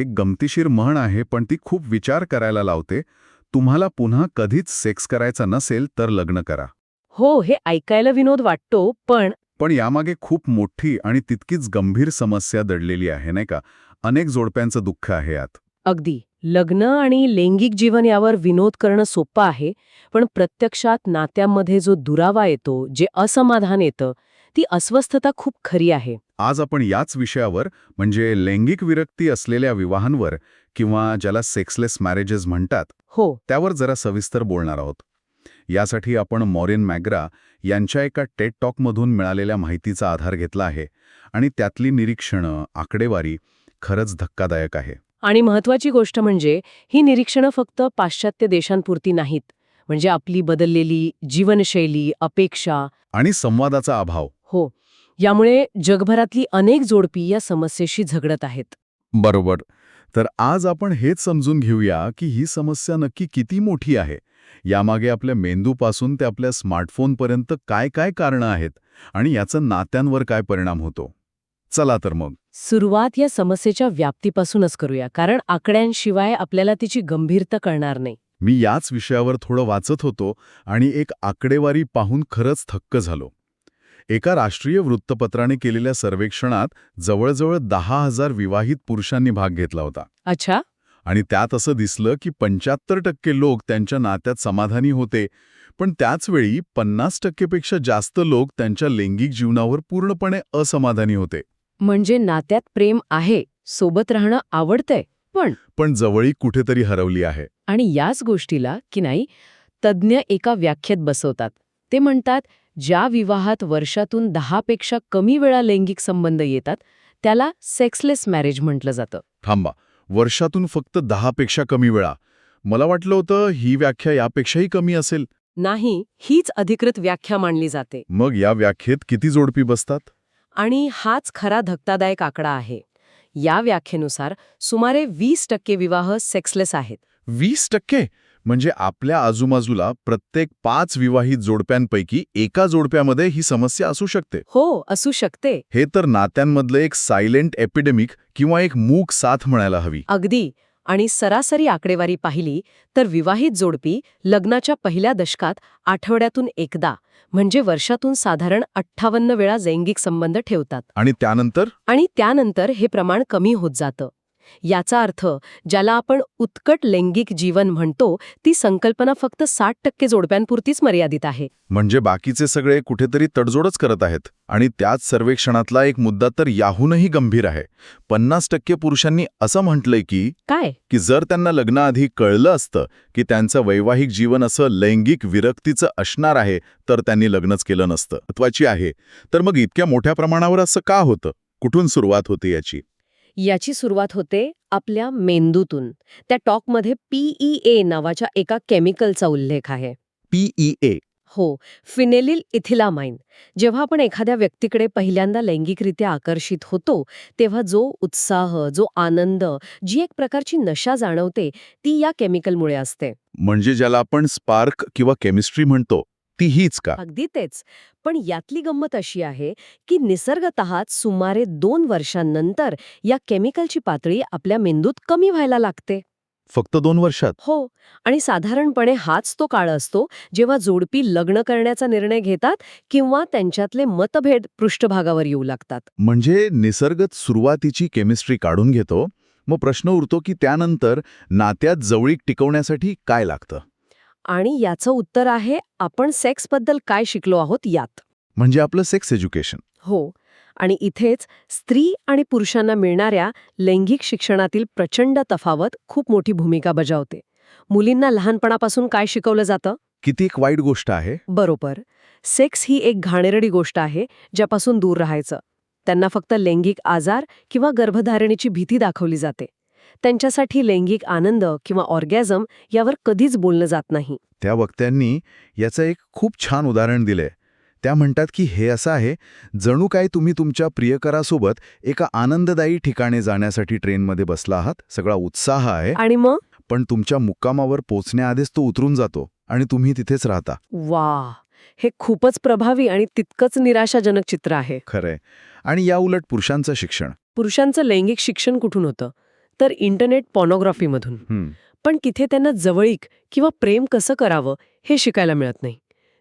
एक गमतीशीर म्हण आहे पण ती खूप विचार करायला लावते. तुम्हाला पुन्हा कधीच सेक्स करायचा नसेल तर लग्न करा. हो हे ऐकायला विनोद वाटतो पण पण यामागे खूप मोठी आणि तितकीच गंभीर समस्या दडलेली आहे नाही का? अनेक जोडप्यांचं दुःख आहे यात. अगदी. लग्न आणि लैंगिक जीवन यावर विनोद करणं सोपं आहे पण प्रत्यक्षात नात्यांमध्ये जो दुरावा येतो जे असमाधान येतं ती अस्वस्थता खूप खरी आहे. आज आपण याच विषयावर म्हणजे लैंगिक विरक्ती असलेल्या विवाहांवर किंवा ज्याला सेक्सलेस मॅरेजेस म्हणतात हो. त्यावर जरा सविस्तर बोलणार आहोत. यासाठी आपण मॉरिन मॅग्रा यांच्या एका टेट टॉकमधून मिळालेल्या माहितीचा आधार घेतला आहे आणि त्यातली निरीक्षणं आकडेवारी खरंच धक्कादायक आहे. आणि महत्वाची गोष्ट म्हणजे ही निरीक्षणं फक्त पाश्चात्य देशांपुरती नाहीत. म्हणजे आपली बदललेली जीवनशैली अपेक्षा आणि संवादाचा अभाव. हो यामुळे जगभरातली अनेक जोडपी या समस्येशी झगडत आहेत. बरोबर. तर आज आपण हेच समजून घेऊया की ही समस्या नक्की किती मोठी आहे. यामागे आपल्या मेंदूपासून ते आपल्या स्मार्टफोनपर्यंत काय काय कारणं आहेत आणि याचा नात्यांवर काय परिणाम होतो. चला तर मग. सुरुवात या समस्येच्या व्याप्तीपासूनच करूया कारण आकड्यांशिवाय आपल्याला तिची गंभीरता कळणार नाही. मी याच विषयावर थोडं वाचत होतो आणि एक आकडेवारी पाहून खरंच थक्क झालो. एका राष्ट्रीय वृत्तपत्राने केलेल्या सर्वेक्षणात जवळजवळ दहा हजार विवाहित पुरुषांनी भाग घेतला होता. अच्छा. आणि त्यात असं दिसलं की पंच्याहत्तर टक्के लोक त्यांच्या नात्यात समाधानी होते पण त्याचवेळी पन्नास टक्केपेक्षा जास्त लोक त्यांच्या लैंगिक जीवनावर पूर्णपणे असमाधानी होते. म्हणजे नात्यात प्रेम आहे सोबत राहणं आवडतंय पण पण जवळी कुठेतरी हरवली आहे. आणि याच गोष्टीला की नाही तज्ज्ञ एका व्याख्येत बसवतात. ते म्हणतात ज्या विवाहात वर्षातून दहापेक्षा कमी वेळा लैंगिक संबंध येतात त्याला सेक्सलेस मॅरेज म्हटलं जातं. थांबा. वर्षातून फक्त दहापेक्षा कमी वेळा. मला वाटलं होतं ही व्याख्या यापेक्षाही कमी असेल. नाही हीच अधिकृत व्याख्या मानली जाते. मग या व्याख्येत किती जोडपी बसतात? आणि हाच खरा धक्कादायक आकडा आहे. या व्याख्येनुसार सुमारे वीस टक्के विवाह सेक्सलेस आहेत. वीस टक्के? म्हणजे आपल्या आजूबाजूला प्रत्येक पाच विवाहित जोडप्यांपैकी एका जोडप्यामध्ये ही समस्या असू शकते. हो असू शकते. हे तर नात्यांमधलं एक सायलेंट एपिडेमिक किंवा एक मूक साथ म्हणायला हवी. अगदी. आणि सरासरी आकडेवारी पाहिली तर विवाहित जोडपी लग्नाच्या पहिल्या दशकात आठवड्यातून एकदा म्हणजे वर्षातून साधारण अठ्ठावन्न वेळा लैंगिक संबंध ठेवतात. आणि त्यानंतर? आणि त्यानंतर हे प्रमाण कमी होत जातं. याचा अर्थ ज्याला आपण उत्कट लैंगिक जीवन म्हणतो ती संकल्पना फक्त साठ टक्के जोडप्यांपुरतीच मर्यादित आहे. म्हणजे बाकीचे सगळे कुठेतरी तडजोडच करत आहेत आणि त्याच सर्वेक्षणातला एक मुद्दा तर याहूनही गंभीर आहे. पन्नास टक्के पुरुषांनी असं म्हटलंय की काय? की जर त्यांना लग्नाआधी कळलं असतं की त्यांचं वैवाहिक जीवन असं लैंगिक विरक्तीचं असणार आहे तर त्यांनी लग्नच केलं नसतं. महत्वाची आहे. तर मग इतक्या मोठ्या प्रमाणावर असं का होतं? कुठून सुरुवात होते याची? याची सुरुवात होते आपल्या मेंदूतून. त्या टॉकमध्ये पीईए नावाच्या एका केमिकलचा उल्लेख आहे. पीईए हो फिनेलिल इथिलामाइन. जेव्हा आपण एखाद्या व्यक्तीकडे पहिल्यांदा लैंगिकरित्या आकर्षित होतो तेव्हा जो उत्साह जो आनंद जी एक प्रकारची नशा जाणवते ती या केमिकलमुळे असते. म्हणजे ज्याला आपण स्पार्क किंवा केमिस्ट्री म्हणतो ती हीच का? अगदी तेच. पण यातली गंमत अशी आहे की निसर्गतःच सुमारे दोन वर्षांनंतर या केमिकलची पातळी आपल्या मेंदूत कमी व्हायला लागते. फक्त दोन वर्षात? हो. आणि साधारणपणे हाच तो काळ असतो जेव्हा जोडपी लग्न करण्याचा निर्णय घेतात किंवा त्यांच्यातले मतभेद पृष्ठभागावर येऊ लागतात. म्हणजे निसर्गत सुरुवातीची केमिस्ट्री काढून घेतो मग प्रश्न उरतो की त्यानंतर नात्यात जवळीक टिकवण्यासाठी काय लागतं? आणि याचं उत्तर आहे आपण सेक्सबद्दल काय शिकलो आहोत यात. म्हणजे आपलं सेक्स एज्युकेशन. हो. आणि इथेच स्त्री आणि पुरुषांना मिळणाऱ्या लैंगिक शिक्षणातील प्रचंड तफावत खूप मोठी भूमिका बजावते. मुलींना लहानपणापासून काय शिकवलं जातं? किती एक वाईट गोष्ट आहे. बरोबर. सेक्स ही एक घाणेरडी गोष्ट आहे ज्यापासून दूर राहायचं. त्यांना फक्त लैंगिक आजार किंवा गर्भधारणेची भीती दाखवली जाते. त्यांच्यासाठी लैंगिक आनंद किंवा ऑर्गॅझम यावर कधीच बोललं जात नाही. त्या वक्त्यांनी याचं एक खूप छान उदाहरण दिलंय. त्या म्हणतात की हे असं आहे जणू काय तुम्ही तुमच्या प्रियकरासोबत एका आनंददायी ठिकाणी जाण्यासाठी ट्रेनमध्ये बसला आहात? सगळा उत्साह आहे. आणि मग? पण तुमच्या मुक्कामावर पोचण्याआधीच तो उतरून जातो आणि तुम्ही तिथेच राहता. वा! हे खूपच प्रभावी आणि तितकंच निराशाजनक चित्र आहे. खरंय. आणि या उलट पुरुषांचं शिक्षण? पुरुषांचं लैंगिक शिक्षण कुठून होतं? तर इंटरनेट पॉर्नोग्राफीमधून. पण तिथे त्यांना जवळीक किंवा प्रेम कसं करावं हे शिकायला मिळत नाही.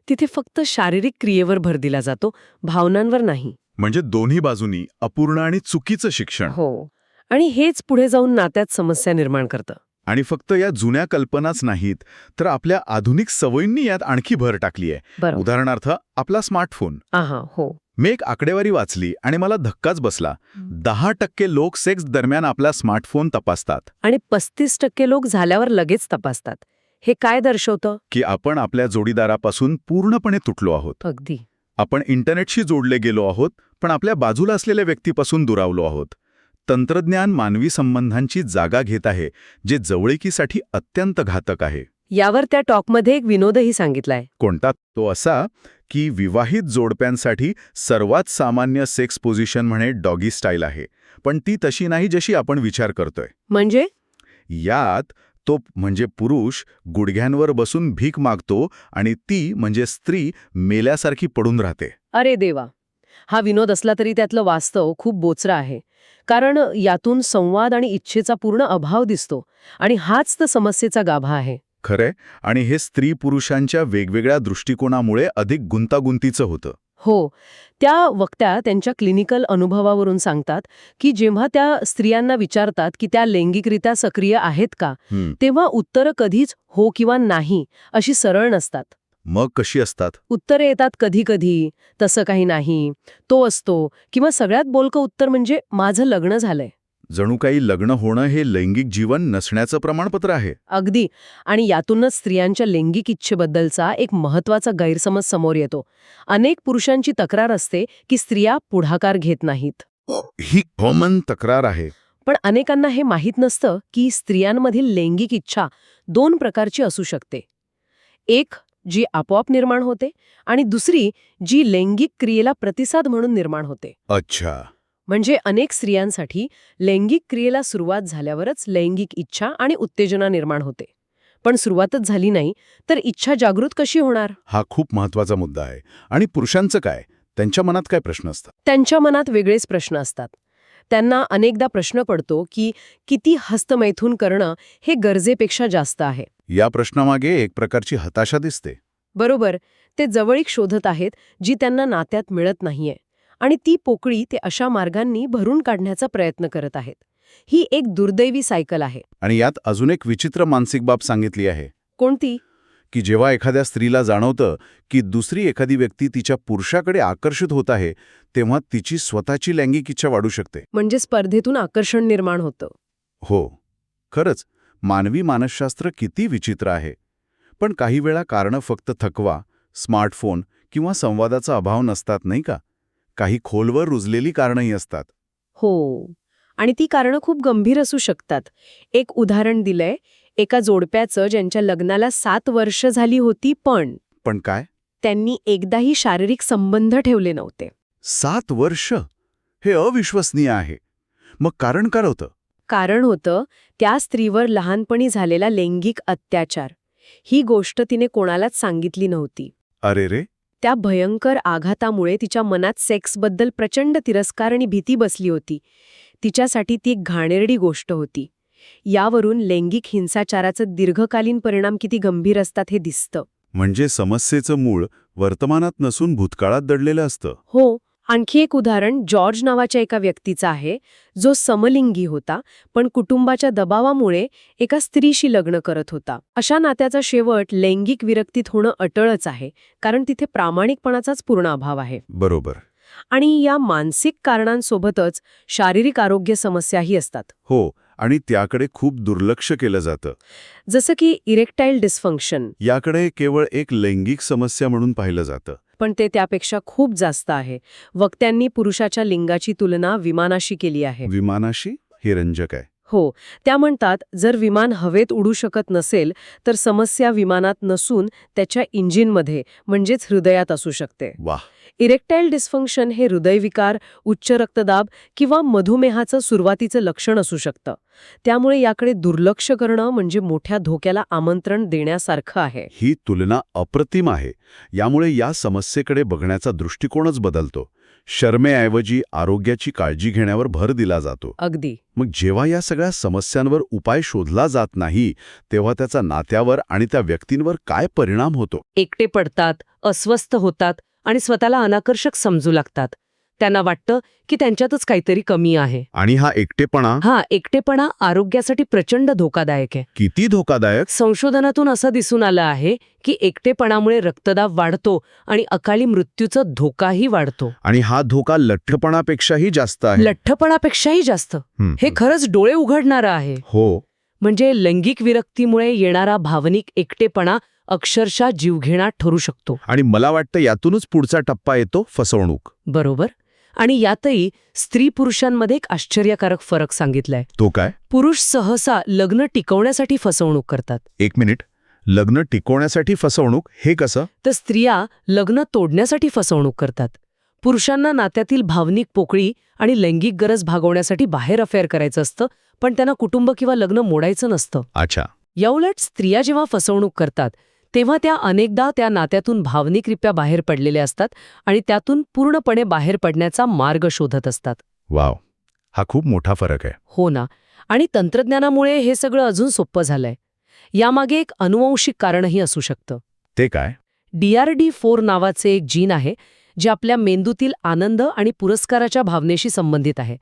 तिथे फक्त शारीरिक क्रियेवर भर दिला जातो भावनांवर नाही. म्हणजे दोन्ही बाजूनी अपूर्ण आणि चुकीचं शिक्षण. हो. आणि हेच पुढे जाऊन नात्यात समस्या निर्माण करतं. आणि फक्त या जुन्या कल्पनाच नाहीत तर आपल्या आधुनिक सवयींनी यात आणखी भर टाकली आहे. उदाहरणार्थ आपला स्मार्टफोन. हो. मी एक आकडेवारी वाचली आणि मला धक्काच बसला. दहा टक्के लोक सेक्स दरम्यान आपला स्मार्टफोन तपासतात. आणि पस्तीस टक्के लोक झाल्यावर लगेच तपासतात. हे काय दर्शवतं? की आपण आपल्या जोडीदारापासून पूर्णपणे तुटलो आहोत. अगदी. आपण इंटरनेटशी जोडले गेलो आहोत पण आपल्या बाजूला असलेल्या व्यक्तीपासून दुरावलो आहोत. तंत्रज्ञान मानवी संबंधांची जागा घेत आहे जे जवळीकीसाठी अत्यंत घातक आहे. यावर त्या टॉकमध्ये एक विनोदही सांगितलाय. कोणता? तो असा की विवाहित जोडप्यांसाठी सर्वात सामान्य सेक्स पोझिशन म्हणे डॉगी स्टाईल आहे पण ती तशी नाही जशी आपण विचार करतोय. म्हणजे? यात तो म्हणजे पुरुष गुडघ्यांवर बसून भीक मागतो आणि ती म्हणजे स्त्री मेल्यासारखी पडून राहते. अरे देवा! हा विनोद असला तरी त्यातलं वास्तव खूप बोचरा आहे. कारण यातून संवाद आणि इच्छेचा पूर्ण अभाव दिसतो आणि हाच तर समस्येचा गाभा आहे. खरंय? आणि हे स्त्री पुरुषांच्या वेगवेगळ्या दृष्टिकोनामुळे अधिक गुंतागुंतीचं होतं. हो. त्या वक्त्या त्यांच्या क्लिनिकल अनुभवावरून सांगतात की जेव्हा त्या स्त्रियांना विचारतात की त्या लैंगिकरित्या सक्रिय आहेत का तेव्हा उत्तरं कधीच हो किंवा नाही अशी सरळ नसतात. मग कशी असतात? उत्तरे येतात कधी कधी तसं काही नाही. तो असतो किंवा सगळ्यात बोलकं उत्तर म्हणजे माझं लग्न झालंय. जणू काही लग्न होणं हे लैंगिक जीवन नसण्याचं प्रमाणपत्र आहे. अगदी. आणि यातूनच स्त्रियांच्या लैंगिक इच्छेबद्दलचा एक महत्त्वाचा गैरसमज समोर येतो. अनेक पुरुषांची तक्रार असते की स्त्रिया पुढाकार घेत नाहीत. ही कॉमन तक्रार आहे. पण अनेकांना हे माहीत नसतं की स्त्रियांमधील लैंगिक इच्छा दोन प्रकारची असू शकते. एक जी आपोआप निर्माण होते आणि दुसरी जी लैंगिक क्रियेला प्रतिसाद म्हणून निर्माण होते. अच्छा. म्हणजे अनेक स्त्रियांसाठी लैंगिक क्रियेला सुरुवात झाल्यावरच लैंगिक इच्छा आणि उत्तेजना निर्माण होते. पण सुरुवातच झाली नाही तर इच्छा जागृत कशी होणार? हा खूप महत्त्वाचा मुद्दा आहे. आणि पुरुषांचं काय? त्यांच्या मनात काय प्रश्न असतात? त्यांच्या मनात वेगळेच प्रश्न असतात. त्यांना अनेकदा प्रश्न पडतो की किती हस्तमैथून करणं हे गरजेपेक्षा जास्त आहे. या प्रश्नामागे एक प्रकारची हताशा दिसते. बरोबर ते जवळीक शोधत आहेत जी त्यांना नात्यात मिळत नाहीये. आणि ती पोकळी ते अशा मार्गांनी भरून काढण्याचा प्रयत्न करत आहेत. ही एक दुर्दैवी सायकल आहे. आणि यात अजून एक विचित्र मानसिक बाब सांगितली आहे. कोणती? की जेव्हा एखाद्या स्त्रीला जाणवतं की दुसरी एखादी व्यक्ती तिच्या पुरुषाकडे आकर्षित होत आहे तेव्हा तिची स्वतःची लैंगिक इच्छा वाढू शकते. म्हणजे स्पर्धेतून आकर्षण निर्माण होतं. हो. खरंच मानवी मानसशास्त्र किती विचित्र आहे. पण काही वेळा कारणं फक्त थकवा स्मार्टफोन किंवा संवादाचा अभाव नसतात नाही का? काही खोलवर रुजलेली कारणंही असतात. हो. आणि ती कारणं खूप गंभीर असू शकतात. एक उदाहरण दिलंय. एका जोडप्याचं ज्यांच्या लग्नाला सात वर्ष झाली होती पण पण काय? त्यांनी एकदाही शारीरिक संबंध ठेवले नव्हते. सात वर्ष? हे अविश्वसनीय आहे. मग कारण काय होतं कारण होतं त्या स्त्रीवर लहानपणी झालेला लैंगिक अत्याचार. ही गोष्ट तिने कोणालाच सांगितली नव्हती. अरे रे! त्या भयंकर आघातामुळे तिच्या मनात सेक्सबद्दल प्रचंड तिरस्कार आणि भीती बसली होती. तिच्यासाठी ती एक घाणेरडी गोष्ट होती. यावरून लैंगिक हिंसाचाराचं दीर्घकालीन परिणाम किती गंभीर असतात हे दिसतं. म्हणजे समस्येचं मूळ वर्तमानात नसून भूतकाळात दडलेलं असतं. हो आणखी एक उदाहरण जॉर्ज नावाच्या एका व्यक्तीचं आहे जो समलिंगी होता पण कुटुंबाच्या दबावामुळे एका स्त्रीशी लग्न करत होता. अशा नात्याचा शेवट लैंगिक विरक्तीत होणं अटळच आहे कारण तिथे प्रामाणिकपणाचाच पूर्ण अभाव आहे. बरोबर. आणि या मानसिक कारणांसोबतच शारीरिक आरोग्य समस्याही असतात. हो आणि त्याकडे खूप दुर्लक्ष केलं जातं. जसं की इरेक्टाईल डिस्फंक्शन याकडे केवळ एक लैंगिक समस्या म्हणून पाहिलं जातं. पण ते त्यापेक्षा खूप जास्त आहे. वक्त्यांनी पुरुषाच्या लिंगाची तुलना विमानाशी केली आहे. विमानाशी हे रंजक आहे. हो त्या म्हणतात जर विमान हवेत उडू शकत नसेल तर समस्या विमानात नसून त्याच्या इंजिनमध्ये म्हणजेच हृदयात असू शकते. इरेक्टाईल डिस्फंक्शन हे हृदयविकार उच्च रक्तदाब किंवा मधुमेहाचं सुरुवातीचं लक्षण असू शकतं. त्यामुळे याकडे दुर्लक्ष करणं म्हणजे मोठ्या धोक्याला आमंत्रण देण्यासारखं आहे. ही तुलना अप्रतिम आहे. यामुळे या समस्येकडे बघण्याचा दृष्टिकोनच बदलतो. शर्मेऐवजी आरोग्याची काळजी घेण्यावर भर दिला जातो. अगदी. मग जेव्हा या सगळ्या समस्यांवर उपाय शोधला जात नाही तेव्हा त्याचा नात्यावर आणि त्या व्यक्तींवर काय परिणाम होतो? एकटे पडतात अस्वस्थ होतात आणि स्वतःला अनाकर्षक समजू लागतात. त्यांना वाटतं की त्यांच्यातच काहीतरी कमी आहे. आणि हा एकटेपणा? हा एकटेपणा आरोग्यासाठी प्रचंड धोकादायक आहे. किती धोकादायक? संशोधनातून असं दिसून आलं आहे की एकटेपणामुळे रक्तदाब वाढतो आणि अकाली मृत्यूचा धोकाही वाढतो. आणि हा धोका लठ्ठपणापेक्षाही जास्त आहे. लठ्ठपणापेक्षाही जास्त. हं. खरंच डोळे उघडणारं आहे. हो. म्हणजे लैंगिक विरक्तीमुळे येणारा भावनिक एकटेपणा अक्षरशः जीवघेणा ठरू शकतो. आणि मला वाटतं यातूनच पुढचा टप्पा येतो फसवणूक. बरोबर. आणि यातही स्त्री पुरुषांमध्ये एक आश्चर्यकारक फरक सांगितलाय. तो काय? पुरुष सहसा लग्न टिकवण्यासाठी फसवणूक करतात. एक मिनिट. लग्न टिकवण्यासाठी फसवणूक हे कसं? तर स्त्रिया लग्न तोडण्यासाठी फसवणूक करतात. पुरुषांना नात्यातील भावनिक पोकळी आणि लैंगिक गरज भागवण्यासाठी बाहेर अफेअर करायचं असतं पण त्यांना कुटुंब किंवा लग्न मोडायचं नसतं. अच्छा. याउलट स्त्रिया जेव्हा फसवणूक करतात तेव्हा त्या अनेकदा त्या नात्यातून भावनिकरित्या बाहेर पडलेल्या असतात आणि त्यातून पूर्णपणे बाहेर पडण्याचा मार्ग शोधत असतात. वाव! हा खूप मोठा फरक आहे. हो ना. आणि तंत्रज्ञानामुळे हे सगळं अजून सोपं झालंय. यामागे एक अनुवंशिक कारणही असू शकतं. ते काय? डीआरडी फोर नावाचे एक जीन आहे जे आपल्या मेंदूतील आनंद आणि पुरस्काराच्या भावनेशी संबंधित आहे.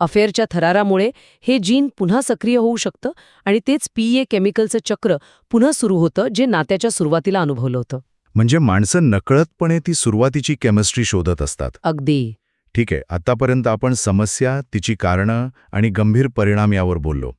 अफेअरच्या थरारामुळे हे जीन पुन्हा सक्रिय होऊ शकतं आणि तेच पीए केमिकलचं चक्र पुन्हा सुरू होतं जे नात्याच्या सुरुवातीला अनुभवलं होतं. म्हणजे माणसं नकळतपणे ती सुरुवातीची केमिस्ट्री शोधत असतात. अगदी. ठीक आहे आतापर्यंत आपण समस्या तिची कारणं आणि गंभीर परिणाम यावर बोललो.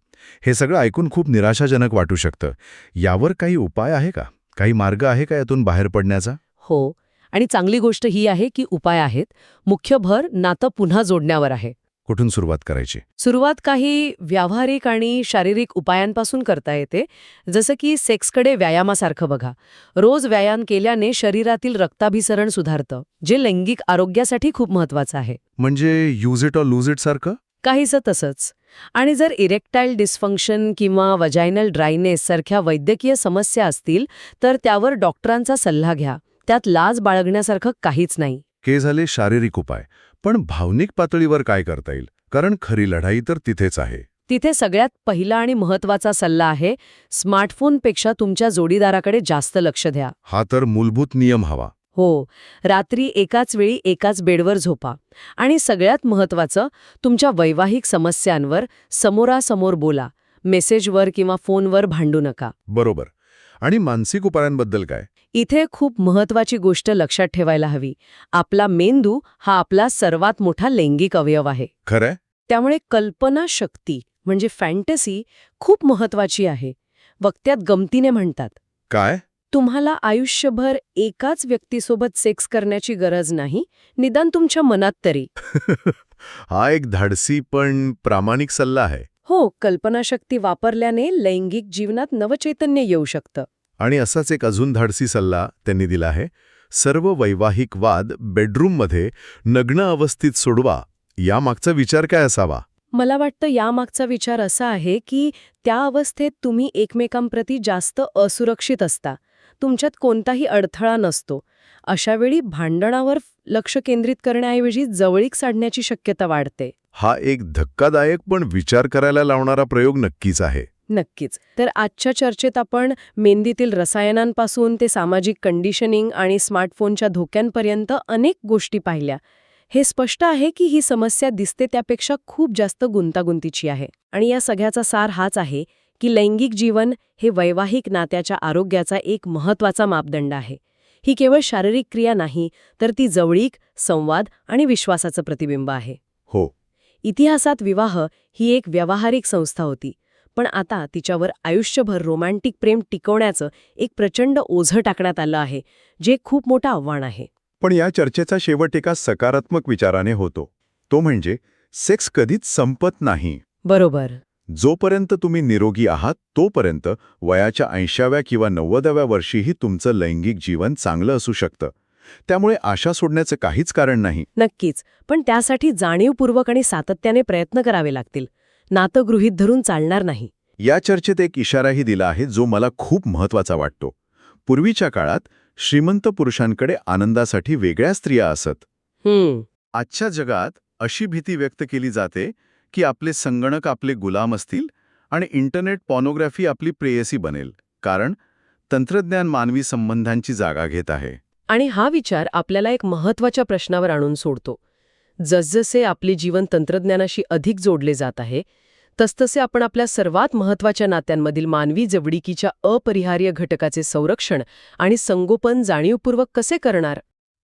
हे सगळं ऐकून खूप निराशाजनक वाटू शकतं. यावर काही उपाय आहे का? काही मार्ग आहे का यातून बाहेर पडण्याचा? हो आणि चांगली गोष्ट ही आहे की उपाय आहेत. मुख्य भर नातं पुन्हा जोडण्यावर आहे. कुठून सुरुवात करायची? सुरुवात काही व्यावहारिक आणि शारीरिक उपायांपासून करता येते. जसं की सेक्सकडे व्यायामासारखं बघा. रोज व्यायाम केल्याने शरीरातील रक्ताभिसरण सुधारतं जे लैंगिक आरोग्यासाठी खूप महत्वाचं आहे. म्हणजे use it or lose it सारखं? काहीसं तसंच. आणि जर इरेक्टाईल डिस्फंक्शन किंवा वजायनल ड्रायनेस सारख्या वैद्यकीय समस्या असतील तर त्यावर डॉक्टरांचा सल्ला घ्या. त्यात लाज बाळगण्यासारखं काहीच नाही. हे झाले शारीरिक उपाय. पण भावनिक पातळीवर काय करता येईल? कारण खरी लढाई तर तिथेच आहे. तिथे सगळ्यात पहिला आणि महत्त्वाचा सल्ला आहे स्मार्टफोनपेक्षा तुमच्या जोडीदाराकडे जास्त लक्ष द्या. हा तर मूलभूत नियम हवा. हो. रात्री एकाच वेळी एकाच बेडवर झोपा. आणि सगळ्यात महत्वाचं तुमच्या वैवाहिक समस्यांवर समोरासमोर बोला. मेसेजवर किंवा फोनवर भांडू नका. बरोबर. आणि मानसिक उपायांबद्दल काय? इथे खूप महत्वाची गोष्ट लक्षात ठेवायला हवी. आपला मेंदू हा आपला सर्वात मोठा लैंगिक अवयव आहे. खरंय? त्यामुळे कल्पना शक्ती म्हणजे फॅन्टसी खूप महत्वाची आहे. वक्त्यात गमतीने म्हणतात. काय? तुम्हाला आयुष्यभर एकाच व्यक्तीसोबत सेक्स करण्याची गरज नाही निदान तुमच्या मनात तरी. हा एक धाडसी पण प्रामाणिक सल्ला आहे. हो कल्पनाशक्ती वापरल्याने लैंगिक जीवनात नवचैतन्य येऊ शकतं. आणि असाच एक अजून धाडसी सल्ला त्यांनी दिला आहे. सर्व वैवाहिक वाद बेडरूममध्ये नग्न अवस्थेत सोडवा यामागचा विचार काय असावा? मला वाटतं यामागचा विचार असा आहे की त्या अवस्थेत तुम्ही एकमेकांप्रती जास्त असुरक्षित असता. तुमच्यात कोणताही अडथळा नसतो. अशावेळी भांडणावर लक्ष केंद्रित करण्याऐवजी जवळीक साधण्याची शक्यता वाढते. हा एक धक्कादायक पण विचार करायला लावणारा प्रयोग नक्कीच आहे. नक्कीच. तर आजच्या चर्चेत आपण मेंदीतील रसायनांपासून ते सामाजिक कंडिशनिंग आणि स्मार्टफोनच्या धोक्यांपर्यंत अनेक गोष्टी पाहिल्या. हे स्पष्ट आहे की ही समस्या दिसते त्यापेक्षा खूप जास्त गुंतागुंतीची आहे. आणि या सगळ्याचा सार हाच आहे की लैंगिक जीवन हे वैवाहिक नात्याच्या आरोग्याचा एक महत्त्वाचा मापदंड आहे. ही केवळ शारीरिक क्रिया नाही तर ती जवळीक संवाद आणि विश्वासाचं प्रतिबिंब आहे. हो. इतिहासात विवाह ही एक व्यावहारिक संस्था होती पण आता तिच्यावर आयुष्यभर रोमॅन्टिक प्रेम टिकवण्याचं एक प्रचंड ओझं टाकण्यात आलं आहे जे खूप मोठं आव्हान आहे. पण या चर्चेचा शेवट एका सकारात्मक विचाराने होतो. तो म्हणजे सेक्स कधीच संपत नाही. बरोबर. जोपर्यंत तुम्ही निरोगी आहात तोपर्यंत वयाच्या ऐंशाव्या किंवा नव्वदाव्या वर्षीही तुमचं लैंगिक जीवन चांगलं असू शकतं. त्यामुळे आशा सोडण्याचं काहीच कारण नाही. नक्कीच पण त्यासाठी जाणीवपूर्वक आणि सातत्याने प्रयत्न करावे लागतील. नातं गृहीत धरून चालणार नाही. या चर्चेत एक इशाराही दिला आहे जो मला खूप महत्त्वाचा वाटतो. पूर्वीच्या काळात श्रीमंत पुरुषांकडे आनंदासाठी वेगळ्या स्त्रिया असत. आजच्या जगात अशी भीती व्यक्त केली जाते की आपले संगणक आपले गुलाम असतील आणि इंटरनेट पॉर्नोग्राफी आपली प्रेयसी बनेल कारण तंत्रज्ञान मानवी संबंधांची जागा घेत आहे. आणि हा विचार आपल्याला एक महत्त्वाच्या प्रश्नावर आणून सोडतो. जसजसे आपले जीवन तंत्रज्ञानाशी अधिक जोडले जात आहे तसतसे आपण आपल्या सर्वात महत्त्वाच्या नात्यांमधील मानवी जवळीकीच्या अपरिहार्य घटकाचे संरक्षण आणि संगोपन जाणीवपूर्वक कसे करणार?